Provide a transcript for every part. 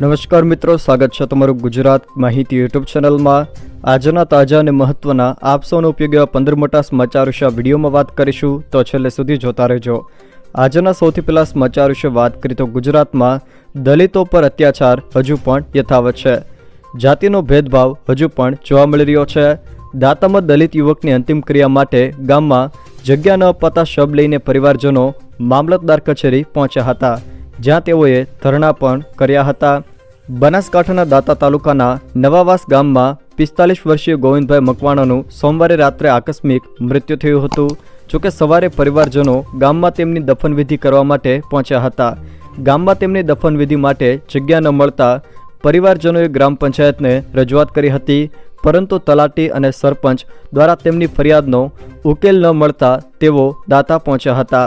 નમસ્કાર મિત્રો, સ્વાગત છે તમારું ગુજરાત માહિતી યુટ્યુબ ચેનલમાં. આજના તાજા અને મહત્વના આપ સૌનો ઉપયોગ એવા પંદર મોટા સમાચાર વિશે વિડીયોમાં વાત કરીશું. તો છેલ્લે સુધી જોતા રહેજો. આજના સૌથી પહેલા સમાચાર વિશે વાત કરીએ તો ગુજરાતમાં દલિતો પર અત્યાચાર હજુ પણ યથાવત છે. જાતિનો ભેદભાવ હજુ પણ જોવા મળી રહ્યો છે. દાતામાં દલિત યુવકની અંતિમ ક્રિયા માટે ગામમાં જગ્યા ન અપાતા શબ લઈને પરિવારજનો મામલતદાર કચેરી પહોંચ્યા હતા. જ્યાં તેઓએ ધરણા પણ કર્યા હતા. બનાસકાંઠાના દાતા તાલુકાના નવાવાસ ગામમાં પિસ્તાલીસ વર્ષીય ગોવિંદભાઈ મકવાણાનું સોમવારે રાત્રે આકસ્મિક મૃત્યુ થયું હતું. જોકે સવારે પરિવારજનો ગામમાં તેમની દફનવિધિ કરવા માટે પહોંચ્યા હતા. ગામમાં તેમની દફનવિધિ માટે જગ્યા ન મળતા પરિવારજનોએ ગ્રામ પંચાયતને રજૂઆત કરી હતી. પરંતુ તલાટી અને સરપંચ દ્વારા તેમની ફરિયાદનો ઉકેલ ન મળતા તેઓ દાતા પહોંચ્યા હતા.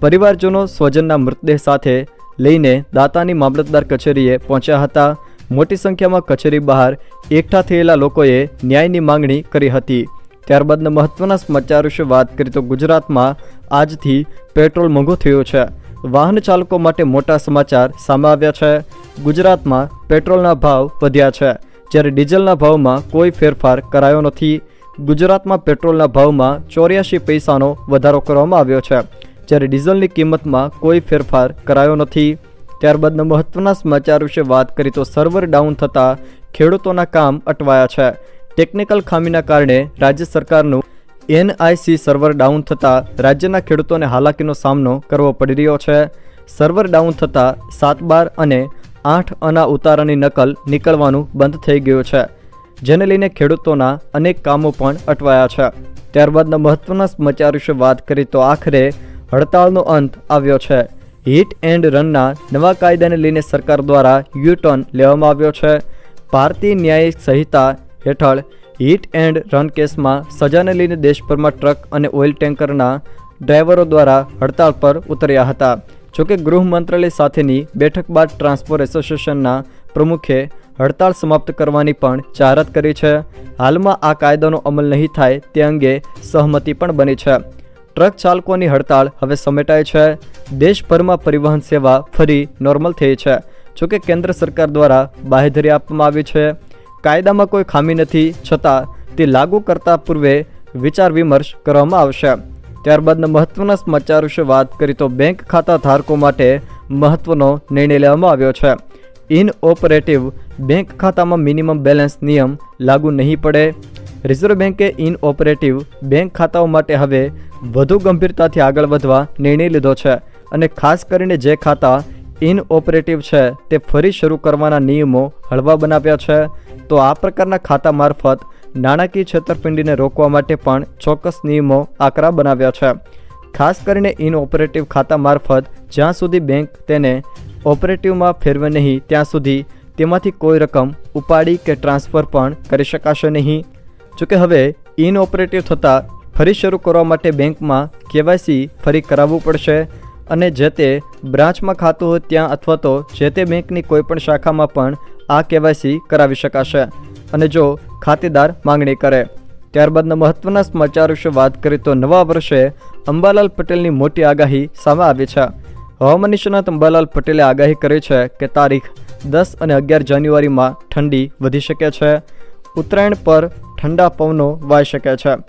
પરિવારજનો સ્વજનના મૃતદેહ સાથે લઈને દાતાની મામલતદાર કચેરીએ પહોંચ્યા હતા. મોટી સંખ્યામાં કચેરી બહાર એકઠા થયેલા લોકોએ ન્યાયની માંગણી કરી હતી. ત્યારબાદના મહત્વના સમાચાર વિશે વાત કરીએ તો ગુજરાતમાં આજથી પેટ્રોલ મોંઘું થયું છે. વાહન ચાલકો માટે મોટા સમાચાર સામે આવ્યા છે. ગુજરાતમાં પેટ્રોલના ભાવ વધ્યા છે. જ્યારે ડીઝલના ભાવમાં કોઈ ફેરફાર કરાયો નથી. ગુજરાતમાં પેટ્રોલના ભાવમાં ચોર્યાસી પૈસાનો વધારો કરવામાં આવ્યો છે. જ્યારે ડીઝલની કિંમતમાં કોઈ ફેરફાર કરાયો નથી ત્યારબાદના મહત્વના સમાચાર વિશે વાત કરીએ તો સર્વર ડાઉન થતાં ખેડૂતોના કામ અટવાયા છે. ટેકનિકલ ખામીના કારણે રાજ્ય સરકારનું એનઆઈસી સર્વર ડાઉન થતાં રાજ્યના ખેડૂતોને હાલાકીનો સામનો કરવો પડી રહ્યો છે. સર્વર ડાઉન થતાં સાત બાર અને આઠ અના ઉતારાની નકલ નીકળવાનું બંધ થઈ ગયું છે, જેને લઈને ખેડૂતોના અનેક કામો પણ અટવાયા છે. ત્યારબાદના મહત્વના સમાચાર વિશે વાત કરી તો આખરે હડતાળનો અંત આવ્યો છે. હિટ એન્ડ રનના નવા કાયદાને લઈને સરકાર દ્વારા યુટર્ન લેવામાં આવ્યો છે. ભારતીય ન્યાયિક સંહિતા હેઠળ હિટ એન્ડ રન કેસમાં સજાને લઈને દેશભરમાં ટ્રક અને ઓઇલ ટેન્કરના ડ્રાઈવરો દ્વારા હડતાળ પર ઉતર્યા હતા. જોકે ગૃહ મંત્રાલય સાથેની બેઠક બાદ ટ્રાન્સપોર્ટ એસોસિએશનના પ્રમુખે હડતાળ સમાપ્ત કરવાની પણ જાહેરાત કરી છે. હાલમાં આ કાયદાનો અમલ નહીં થાય તે અંગે સહમતિ પણ બની છે. ટ્રક ચાલકોની હડતાળ હવે સમેટાઈ છે. દેશભરમાં પરિવહન સેવા ફરી નોર્મલ થઈ છે. જોકે કેન્દ્ર સરકાર દ્વારા બાહેધરી આપવામાં આવી છે. કાયદામાં કોઈ ખામી નથી, છતાં તે લાગુ કરતા પૂર્વે વિચાર વિમર્શ કરવામાં આવશે. ત્યારબાદના મહત્વના સમાચાર વિશે વાત કરીએ તો બેંક ખાતા ધારકો માટે મહત્વનો નિર્ણય લેવામાં આવ્યો છે. ઇન ઓપરેટિવ બેંક ખાતામાં મિનિમમ બેલેન્સ નિયમ લાગુ નહીં પડે. રિઝર્વ બેન્કે ઇન ઓપરેટિવ બેંક ખાતાઓ માટે હવે વધુ ગંભીરતાથી આગળ વધવા નિર્ણય લીધો છે અને ખાસ કરીને જે ખાતા ઇનઓપરેટિવ છે, તે ફરી શરૂ કરવાના નિયમો હળવા બનાવ્યા છે. તો આ પ્રકારના ખાતા મારફત નાણાકીય છેતરપિંડીને રોકવા માટે પણ ચોક્કસ નિયમો આકરા બનાવ્યા છે. ખાસ કરીને ઇનઓપરેટિવ ખાતા મારફત જ્યાં સુધી બેંક તેને ઓપરેટિવમાં ફેરવે નહીં, ત્યાં સુધી તેમાંથી કોઈ રકમ ઉપાડી કે ટ્રાન્સફર પણ કરી શકાશે નહીં. જોકે હવે ઇનઓપરેટિવ થતાં ફરી શરૂ કરવા માટે બેંકમાં કેવાયસી ફરી કરાવવું પડશે અને જે તે બ્રાન્ચમાં ખાતું હોય ત્યાં અથવા તો જે તે બેંકની કોઈપણ શાખામાં પણ આ કેવાયસી કરાવી શકાશે. અને જો ખાતેદાર માંગણી કરે. ત્યારબાદના મહત્વના સમાચાર વિશે વાત કરીએ તો નવા વર્ષે અંબાલાલ પટેલની મોટી આગાહી સામે આવી છે. હવામાન નિષ્ણાત અંબાલાલ પટેલે આગાહી કરી છે કે તારીખ દસ અને અગિયાર જાન્યુઆરીમાં ઠંડી વધી શકે છે. ઉત્તરાયણ પર ઠંડા પવનો વાઈ શકે છે.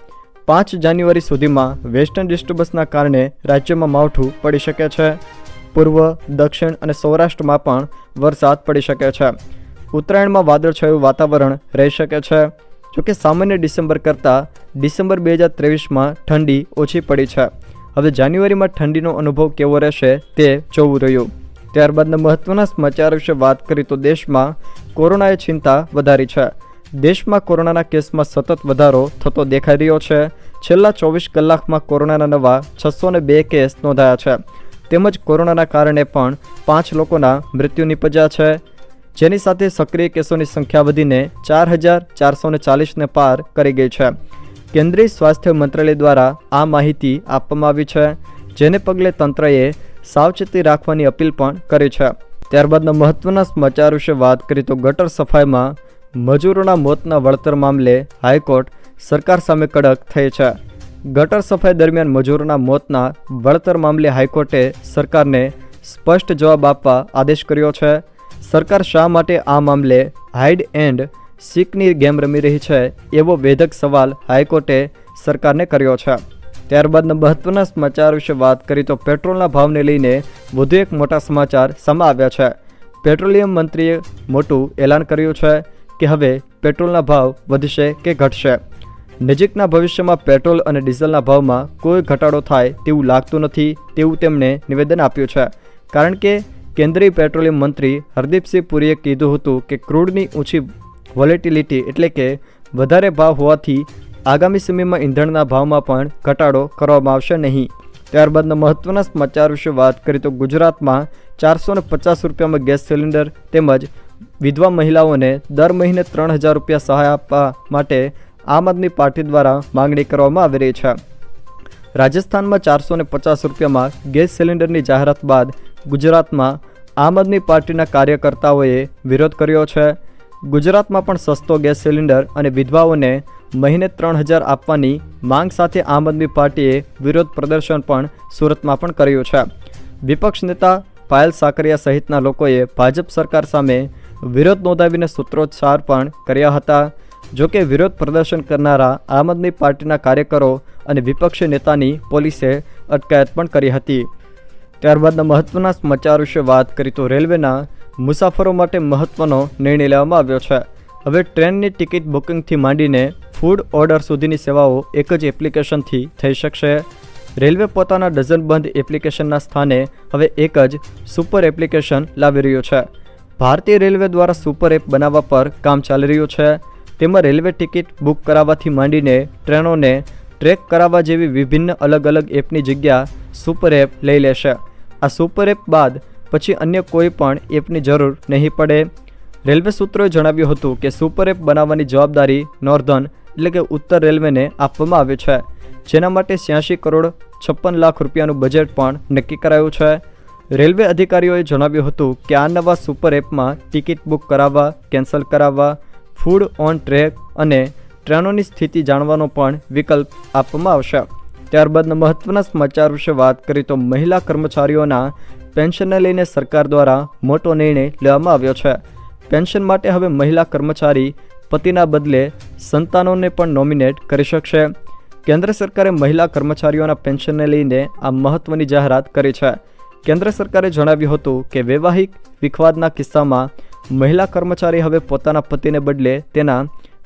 પાંચ જાન્યુઆરી સુધીમાં વેસ્ટર્ન ડિસ્ટર્બન્સના કારણે રાજ્યમાં માવઠું પડી શકે છે. પૂર્વ, દક્ષિણ અને સૌરાષ્ટ્રમાં પણ વરસાદ પડી શકે છે. ઉત્તરાયણમાં વાદળછાયું વાતાવરણ રહી શકે છે. જોકે સામાન્ય ડિસેમ્બર કરતાં ડિસેમ્બર બે હજાર ત્રેવીસમાં ઠંડી ઓછી પડી છે. હવે જાન્યુઆરીમાં ઠંડીનો અનુભવ કેવો રહેશે તે જોવું રહ્યું. ત્યારબાદના મહત્ત્વના સમાચાર વિશે વાત કરીએ તો દેશમાં કોરોનાએ ચિંતા વધારી છે. દેશમાં કોરોનાના કેસમાં સતત વધારો થતો દેખાઈ રહ્યો છે. છેલ્લા ચોવીસ કલાકમાં કોરોનાના નવા છસો બે કેસ નોંધાયા છે. તેમજ કોરોનાના કારણે પણ પાંચ લોકોના મૃત્યુ નિપજ્યા છે. જેની સાથે સક્રિય કેસોની સંખ્યા વધીને ચાર હજાર ચારસો ને ચાલીસને પાર કરી ગઈ છે. કેન્દ્રીય સ્વાસ્થ્ય મંત્રાલય દ્વારા આ માહિતી આપવામાં આવી છે, જેને પગલે તંત્રએ સાવચેતી રાખવાની અપીલ પણ કરી છે. ત્યારબાદના મહત્વના સમાચાર વિશે વાત કરીએ તો ગટર સફાઈમાં મજૂરોના મોતના વળતર મામલે હાઈકોર્ટ સરકાર સામે કડક થઈ છે. ગટર સફાઈ દરમિયાન મજૂરોના મોતના વળતર મામલે હાઈકોર્ટે સરકારને સ્પષ્ટ જવાબ આપવા આદેશ કર્યો છે. સરકાર શા માટે આ મામલે હાઇડ એન્ડ સીકની ગેમ રમી રહી છે એવો વેધક સવાલ હાઈકોર્ટે સરકારને કર્યો છે. ત્યારબાદના મહત્વના સમાચાર વિશે વાત કરી તો પેટ્રોલના ભાવને લઈને વધુ એક મોટા સમાચાર સામે આવ્યા છે. પેટ્રોલિયમ મંત્રીએ મોટું એલાન કર્યું છે. કે હવે પેટ્રોલના ભાવ વધશે કે ઘટશે? નજીકના ભવિષ્યમાં પેટ્રોલ અને ડીઝલના ભાવમાં કોઈ ઘટાડો થાય તેવું લાગતું નથી તેવું તેમણે નિવેદન આપ્યું છે. કારણ કે કેન્દ્રીય પેટ્રોલિયમ મંત્રી હરદીપસિંહ પુરીએ કીધું હતું કે ક્રૂડની ઊંચી વોલેટિલિટી એટલે કે વધારે ભાવ હોવાથી આગામી સમયમાં ઈંધણના ભાવમાં પણ ઘટાડો કરવામાં આવશે નહીં. ત્યારબાદના મહત્વના સમાચાર વિશે વાત કરીએ તો ગુજરાતમાં ચારસો પચાસ રૂપિયામાં ગેસ સિલિન્ડર તેમજ વિધવા મહિલાઓને દર મહિને ત્રણ હજાર રૂપિયા સહાય આપવા માટે આમ આદમી પાર્ટી દ્વારા માંગણી કરવામાં આવી રહી છે. રાજસ્થાનમાં ચારસો ને પચાસ રૂપિયામાં ગેસ સિલિન્ડરની જાહેરાત બાદ ગુજરાતમાં આમ આદમી પાર્ટીના કાર્યકર્તાઓએ વિરોધ કર્યો છે. ગુજરાતમાં પણ સસ્તો ગેસ સિલિન્ડર અને વિધવાઓને મહિને ત્રણ હજાર આપવાની માંગ સાથે આમ આદમી પાર્ટીએ વિરોધ પ્રદર્શન પણ સુરતમાં પણ કર્યું છે. વિપક્ષ નેતા પાયલ સાકરિયા સહિતના લોકોએ ભાજપ સરકાર સામે વિરોધ નોંધાવીને સૂત્રોચ્ચાર પણ કર્યા હતા. જોકે વિરોધ પ્રદર્શન કરનારા આમ આદમી પાર્ટીના કાર્યકરો અને વિપક્ષી નેતાની પોલીસે અટકાયત પણ કરી હતી. ત્યારબાદના મહત્વના સમાચાર વિશે વાત કરી તો રેલવેના મુસાફરો માટે મહત્વનો નિર્ણય લેવામાં આવ્યો છે. હવે ટ્રેનની ટિકિટ બુકિંગથી માંડીને ફૂડ ઓર્ડર સુધીની સેવાઓ એક જ એપ્લિકેશનથી થઈ શકશે. રેલવે પોતાના ડઝનબંધ એપ્લિકેશનના સ્થાને હવે એક જ સુપર એપ્લિકેશન લાવી રહ્યું છે. ભારતીય રેલવે દ્વારા સુપર એપ બનાવવા પર કામ ચાલી રહ્યું છે. તેમાં રેલવે ટિકિટ બુક કરાવવાથી માંડીને ટ્રેનોને ટ્રેક કરાવવા જેવી વિભિન્ન અલગ અલગ એપની જગ્યા સુપર એપ લઈ લેશે. આ સુપર એપ બાદ પછી અન્ય કોઈ પણ એપની જરૂર નહીં પડે. રેલવે સૂત્રોએ જણાવ્યું હતું કે સુપર એપ બનાવવાની જવાબદારી નોર્ધન એટલે કે ઉત્તર રેલવેને આપવામાં આવી છે. જેના માટે છ્યાસી કરોડ છપ્પન લાખ રૂપિયાનું બજેટ પણ નક્કી કરાયું છે. રેલવે અધિકારીઓએ જણાવ્યું હતું કે આ નવા સુપર એપમાં ટિકિટ બુક કરાવવા, કેન્સલ કરાવવા, ફૂડ ઓન ટ્રેક અને ટ્રેનોની સ્થિતિ જાણવાનો પણ વિકલ્પ આપવામાં આવશે. ત્યારબાદના મહત્વના સમાચાર વિશે વાત કરી તો મહિલા કર્મચારીઓના પેન્શનને લઈને સરકાર દ્વારા મોટો નિર્ણય લેવામાં આવ્યો છે. પેન્શન માટે હવે મહિલા કર્મચારી પતિના બદલે સંતાનોને પણ નોમિનેટ કરી શકશે. કેન્દ્ર સરકારે મહિલા કર્મચારીઓના પેન્શનને લઈને આ મહત્વની જાહેરાત કરી છે. કેન્દ્ર સરકારે જણાવ્યું હતું કે વૈવાહિક વિખવાદના કિસ્સામાં મહિલા કર્મચારી હવે પોતાના પતિને બદલે તેના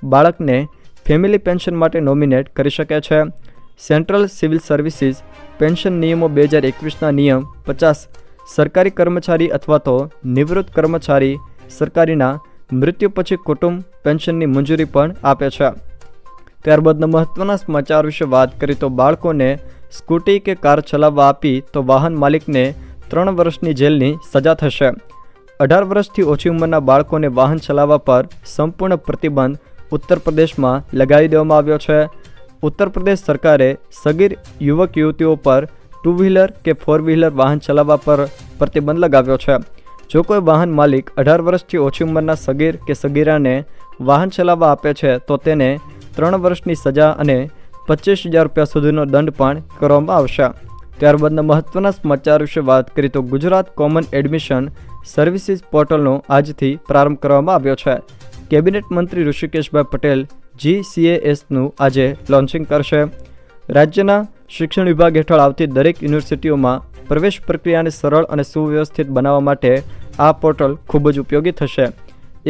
બાળકને ફેમિલી પેન્શન માટે નોમિનેટ કરી શકે છે. સેન્ટ્રલ સિવિલ સર્વિસીસ પેન્શન નિયમો બે હજાર એકવીસના નિયમ પચાસ સરકારી કર્મચારી અથવા તો નિવૃત્ત કર્મચારી સરકારીના મૃત્યુ પછી કુટુંબ પેન્શનની મંજૂરી પણ આપે છે. ત્યારબાદના મહત્ત્વના સમાચાર વિશે વાત કરીએ તો બાળકોને સ્કૂટી કે કાર ચલાવવા આપી તો વાહન માલિકને ત્રણ વર્ષની જેલની સજા થશે. અઢાર વર્ષથી ઓછી ઉંમરના બાળકોને વાહન ચલાવવા પર સંપૂર્ણ પ્રતિબંધ ઉત્તર પ્રદેશમાં લગાવી દેવામાં આવ્યો છે. ઉત્તર પ્રદેશ સરકારે સગીર યુવક યુવતીઓ પર ટુ વ્હીલર કે ફોર વ્હીલર વાહન ચલાવવા પર પ્રતિબંધ લગાવ્યો છે. જો કોઈ વાહન માલિક અઢાર વર્ષથી ઓછી ઉંમરના સગીર કે સગીરાને વાહન ચલાવવા આપે છે, તો તેને ત્રણ વર્ષની સજા અને પચીસ હજાર રૂપિયા સુધીનો દંડ પણ કરવામાં આવશે. ત્યારબાદના મહત્વના સમાચાર વિશે વાત કરીએ તો ગુજરાત કોમન એડમિશન સર્વિસીસ પોર્ટલનો આજથી પ્રારંભ કરવામાં આવ્યો છે. કેબિનેટ મંત્રી ઋષિકેશભાઈ પટેલ જીસીએએસનું આજે લોન્ચિંગ કરશે. રાજ્યના શિક્ષણ વિભાગ હેઠળ આવતી દરેક યુનિવર્સિટીઓમાં પ્રવેશ પ્રક્રિયાને સરળ અને સુવ્યવસ્થિત બનાવવા માટે આ પોર્ટલ ખૂબ જ ઉપયોગી થશે.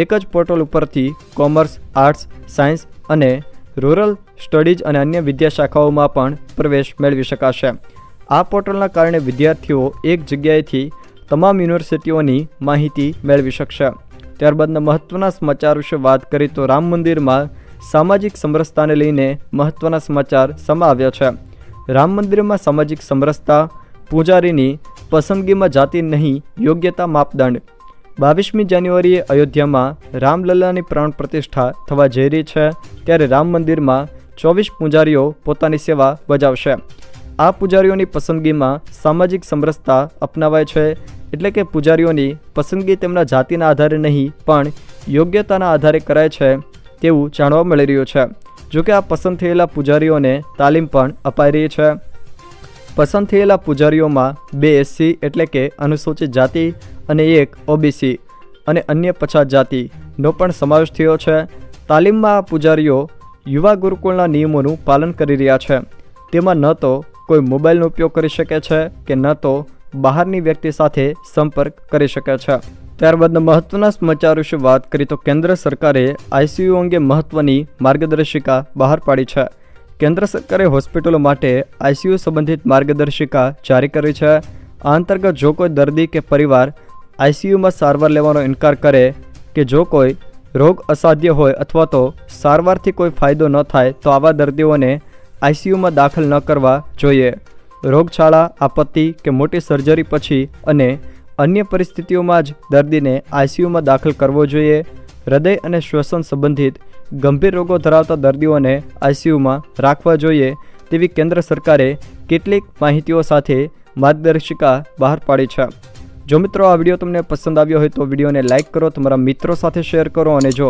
એક જ પોર્ટલ ઉપરથી કોમર્સ, આર્ટ્સ, સાયન્સ અને રૂરલ સ્ટડીઝ અને અન્ય વિદ્યાશાખાઓમાં પણ પ્રવેશ મેળવી શકાશે. આ પોર્ટલના કારણે વિદ્યાર્થીઓ એક જગ્યાએથી તમામ યુનિવર્સિટીઓની માહિતી મેળવી શકશે. ત્યારબાદના મહત્ત્વના સમાચાર વિશે વાત કરીએ તો રામ મંદિરમાં સામાજિક સમરસતાને લઈને મહત્ત્વના સમાચાર સમાવ્યા છે. રામ મંદિરમાં સામાજિક સમરસતા, પૂજારીની પસંદગીમાં જાતિ નહીં, યોગ્યતા માપદંડ. બાવીસમી જાન્યુઆરીએ અયોધ્યામાં રામલલ્લાની પ્રાણ પ્રતિષ્ઠા થવા જઈ રહી છે, ત્યારે રામ મંદિરમાં ચોવીસ પૂજારીઓ પોતાની સેવા બજાવશે. આ પૂજારીઓની પસંદગીમાં સામાજિક સમરસતા અપનાવાય છે, એટલે કે પૂજારીઓની પસંદગી તેમના જાતિના આધારે નહીં, પણ યોગ્યતાના આધારે કરાય છે તેવું જાણવા મળી રહ્યું છે. જોકે આ પસંદ થયેલા પૂજારીઓને તાલીમ પણ અપાઈ રહી છે. પસંદ થયેલા પૂજારીઓમાં બે એસસી એટલે કે અનુસૂચિત જાતિ અને એક ઓબીસી અને અન્ય પછાત જાતિનો પણ સમાવેશ થયો છે. તાલીમમાં આ પૂજારીઓ યુવા ગુરુકુળના નિયમોનું પાલન કરી રહ્યા છે. તેમાં ન તો કોઈ મોબાઈલનો ઉપયોગ કરી શકે છે કે ન તો બહારની વ્યક્તિ સાથે સંપર્ક કરી શકે છે. ત્યારબાદના મહત્વના સમાચાર વિશે વાત કરીએ તો કેન્દ્ર સરકારે આઈસીયુ અંગે મહત્વની માર્ગદર્શિકા બહાર પાડી છે. કેન્દ્ર સરકારે હોસ્પિટલો માટે આઈસીયુ સંબંધિત માર્ગદર્શિકા જારી કરી છે. આ અંતર્ગત જો કોઈ દર્દી કે પરિવાર આઈસીયુમાં સારવાર લેવાનો ઇનકાર કરે કે જો કોઈ રોગ અસાધ્ય હોય અથવા તો સારવારથી કોઈ ફાયદો ન થાય તો આવા દર્દીઓને આઈસીયુમાં દાખલ ન કરવા જોઈએ. રોગચાળા, આપત્તિ કે મોટી સર્જરી પછી અને અન્ય પરિસ્થિતિઓમાં જ દર્દીને આઈસીયુમાં દાખલ કરવો જોઈએ. હૃદય અને શ્વસન સંબંધિત ગંભીર રોગો ધરાવતા દર્દીઓને આઈસીયુમાં રાખવા જોઈએ તેવી કેન્દ્ર સરકારે કેટલીક માહિતીઓ સાથે માર્ગદર્શિકા બહાર પાડી છે. જો મિત્રો આ વીડિયો તમને પસંદ આવ્યો હોય તો વિડીયોને લાઇક કરો, તમારા મિત્રો સાથે શેર કરો અને જો